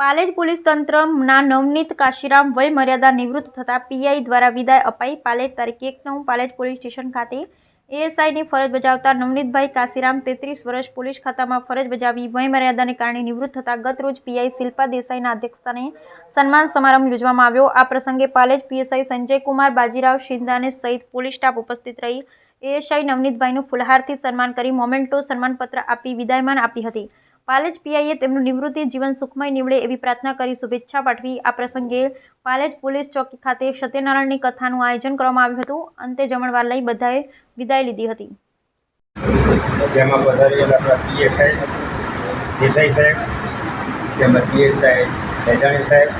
Palej police તંત્રના નવનીત કાશીરામ વય મર્યાદા નિવૃત્ત થતા પીઆઈ દ્વારા વિદાય અપાઈ. પાલેજ તારીખ એક નવ પાલેજ પોલીસ સ્ટેશન ખાતે એએસઆઈની ફરજ બજાવતા નવનીતભાઈ કાશીરામ તેત્રીસ વર્ષ પોલીસ ખાતામાં ફરજ બજાવી વય મર્યાદાને કારણે નિવૃત્ત થતા ગત રોજ પીઆઈ શિલ્પા દેસાઈના અધ્યક્ષસ્થાને સન્માન સમારંભ યોજવામાં આવ્યો. આ પ્રસંગે પાલેજ પીએસઆઈ સંજયકુમાર બાજીરાવ શિંદાને સહિત પોલીસ સ્ટાફ ઉપસ્થિત રહી. એએસઆઈ નવનીતભાઈનું ફુલહારથી સન્માન કરી મોમેન્ટો સન્માનપત્ર આપી વિદાયમાન આપી હતી. પાલેજ પીઆઈએ તેમનું નિવૃત્તિ જીવન સુખમય નીવડે એવી પ્રાર્થના કરી શુભેચ્છા પાઠવી. આ પ્રસંગે પાલેજ પોલીસ ચોકી ખાતે સત્યનારાયણની કથાનું આયોજન કરવામાં આવ્યું હતું. અંતે જમણવાર લઈ બધાએ વિદાય લીધી હતી. જેમાં પધારેલા પીએસઆઈ દેસાઈ સાહેબ, તેમજ પીએસઆઈ સૈજાણી સાહેબ,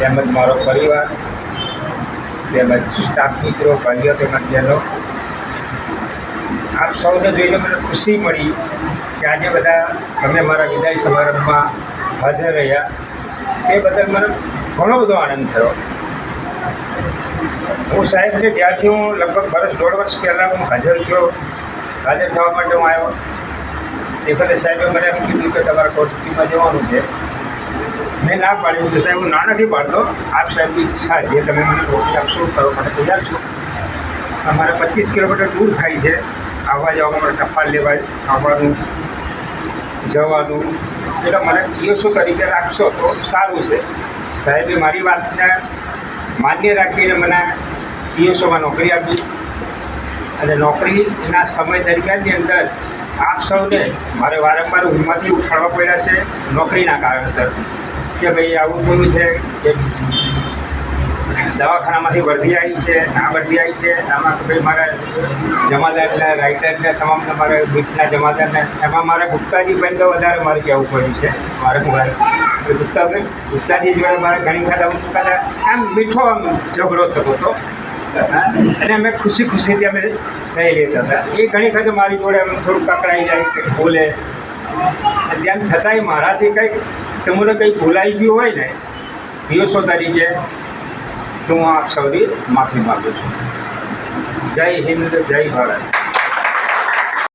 તેમજ મારો પરિવાર, તેમજ સ્ટાફ મિત્રો, ભાઈઓ તેમજ બહેનો, આપ સૌને જોઈને મને ખુશી મળી કે આજે બધા તમે મારા વિદાય સમારંભમાં હાજર રહ્યા. એ બદલ મને ઘણો બધો આનંદ થયો. હું સાહેબને જ્યારથી હું લગભગ વર્ષ, દોઢ વર્ષ પહેલાં હું હાજર થયો. હાજર થવા માટે હું આવ્યો. એ વખતે સાહેબે મને એમ કીધું કે તમારે કોર્ટમાં જવાનું છે. મેં ના પાડ્યું. કે સાહેબ, હું ના નથી પાડતો. આપ સાહેબની ઈચ્છા જે તમે મને રોકી આપશો, કરો. માટે તૈયાર છો. અમારે પચીસ કિલોમીટર દૂર થાય છે. આવવા જવામાં મને ટપાલ લેવા આવવાનું જવાનું. એટલે મને પીએસઓ તરીકે રાખશો તો સારું છે. સાહેબે મારી વાતને માન્ય રાખીને મને પીએસઓમાં નોકરી આપી. અને નોકરીના સમય દરમિયાનની અંદર આપ સૌને મારે વારંવાર ઊંઘમાંથી ઉઠાડવા પડ્યા છે. નોકરીના કારણસર. કે ભાઈ આવું થયું છે, કે દવાખાનામાંથી વર્દી આવી છે આ વર્દી આવી છે. આમાં કે ભાઈ મારા જમાદારને, રાઇટરને, તમામ તમારે બીટના જમાદારને, એમાં મારે ગુપ્તાજી બેન તો વધારે મારે કહેવું પડ્યું છે. મારે મારે ગુપ્તાભાઈ ગુપ્તાજી જોડે મારે ઘણી વખત અમુક વખત આમ મીઠો આમ ઝઘડો થતો હતો. અને અમે ખુશી ખુશીથી અમે સહી લેતા હતા. એ ઘણી વખત મારી જોડે અમે થોડું કકડાઈ જાય, કંઈક બોલે. તેમ છતાંય મારાથી કંઈક તમને કંઈક ભૂલાઈ ગયું હોય ને દિવસો તરીકે તો હું આપ સૌની માફી માગું છું જય હિન્દ જય ભારત